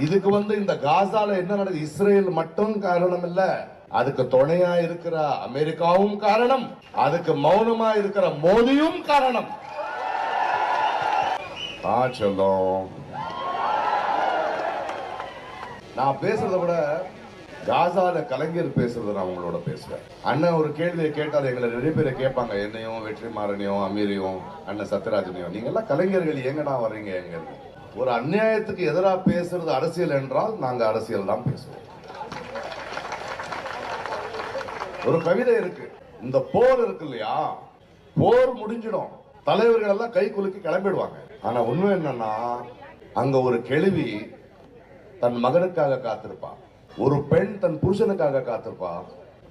இதுக்கு வந்து இந்த காசால என்ன நடக்குது? இஸ்ரேல் மட்டும் காரணம் இல்ல அதுக்கு துணையா இருக்கிற அமெரிக்காவும் காரணம். அதுக்கு மௌனமா இருக்கிற மோதியும் காரணம். ஆ சொல்லும். நான் பேசுறதை விட காசால கலைஞர் பேசுறத நான் உங்களோட பேசுறேன் அண்ணன் ஒரு கேள்வியை கேட்டால் எங்களை நிறைய பேரை கேட்பாங்க. என்னையும் வெற்றிமாறனையும் அமீரையும் அண்ணன் சத்யராஜனையும். நீங்க எல்லாம் கலைஞர்கள். எங்கடா வர்றீங்க? எங்க ஒரு அநியாயத்துக்கு எதிராக பேசுறது அரசியல் என்றால் நாங்க அரசியல் தான் பேசுவோம். ஒரு கவிதை இருக்கு. இந்த போர் இருக்கு இல்லையா? போர் முடிஞ்சிடும். தலைவர்கள் எல்லாம் கை குலுக்கி கிளம்பிடுவாங்க. ஆனா உண்மை என்னன்னா அங்க ஒரு கெழுவி தன் மகனுக்காக காத்திருப்பா. ஒரு பெண் தன் புருஷனுக்காக காத்திருப்பா.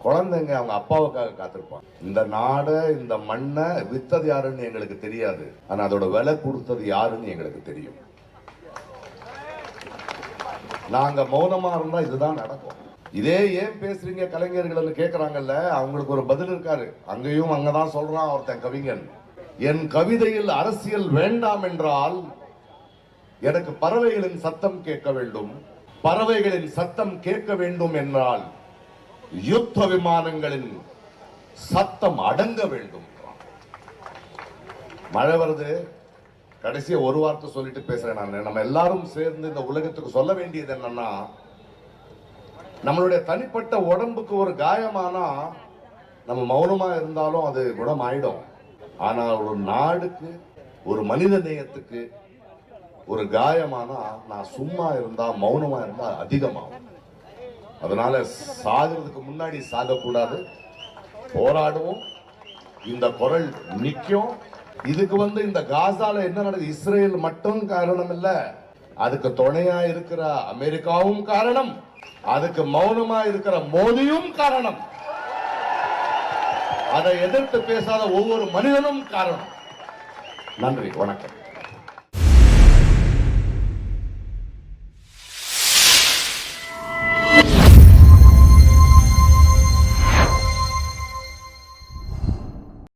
குழந்தைங்க அவங்க அப்பாவுக்காக காத்திருப்பான் இந்த நாடை இந்த மண்ணை வித்தது யாருன்னு எங்களுக்கு தெரியாது. ஆனா அதோட விலை கொடுத்தது யாருன்னு எங்களுக்கு தெரியும். நாங்க மௌனமா இருந்தா இதுதான் நடக்கும். இதே ஏன் பேசுறீங்க கலைஞர்கள் கேட்குறாங்கல்ல அவங்களுக்கு ஒரு பதில் இருக்காரு. அங்கேயும் அங்கதான் சொல்றான் ஒருத்தன் கவிஞன். என் கவிதையில் அரசியல் வேண்டாம் என்றால் எனக்கு பறவைகளின் சத்தம் கேட்க வேண்டும். பறவைகளின் சத்தம் கேட்க வேண்டும் என்றால் யுத்த விமானங்களின் சத்தம் அடங்க வேண்டும். மழை வருது. கடைசியா ஒரு வார்த்தை சொல்லிட்டு பேசுறேன் நான். நம்ம எல்லாரும் சேர்ந்து இந்த உலகத்துக்கு சொல்ல வேண்டியது என்னன்னா நம்மளுடைய தனிப்பட்ட உடம்புக்கு ஒரு காயமானா நம்ம மௌனமா இருந்தாலும் அது குணம் ஆயிடும் ஆனா ஒரு நாடுக்கு ஒரு மனித நேயத்துக்கு ஒரு காயமானா நான் சும்மா இருந்தா மௌனமா இருந்தா அதிகமாகும். அதனால சாகிறதுக்கு முன்னாடி சாகக்கூடாது. போராடுவோம். இந்த குரல் நிற்கும் இதுக்கு வந்து இந்த காசால என்ன நடக்குது? இஸ்ரேல் மட்டும் காரணம் இல்ல அதுக்கு துணையா இருக்கிற அமெரிக்காவும் காரணம். அதுக்கு மௌனமா இருக்கிற மோதியும் காரணம். அதை எதிர்த்து பேசாத ஒவ்வொரு மனிதனும் காரணம். நன்றி வணக்கம்.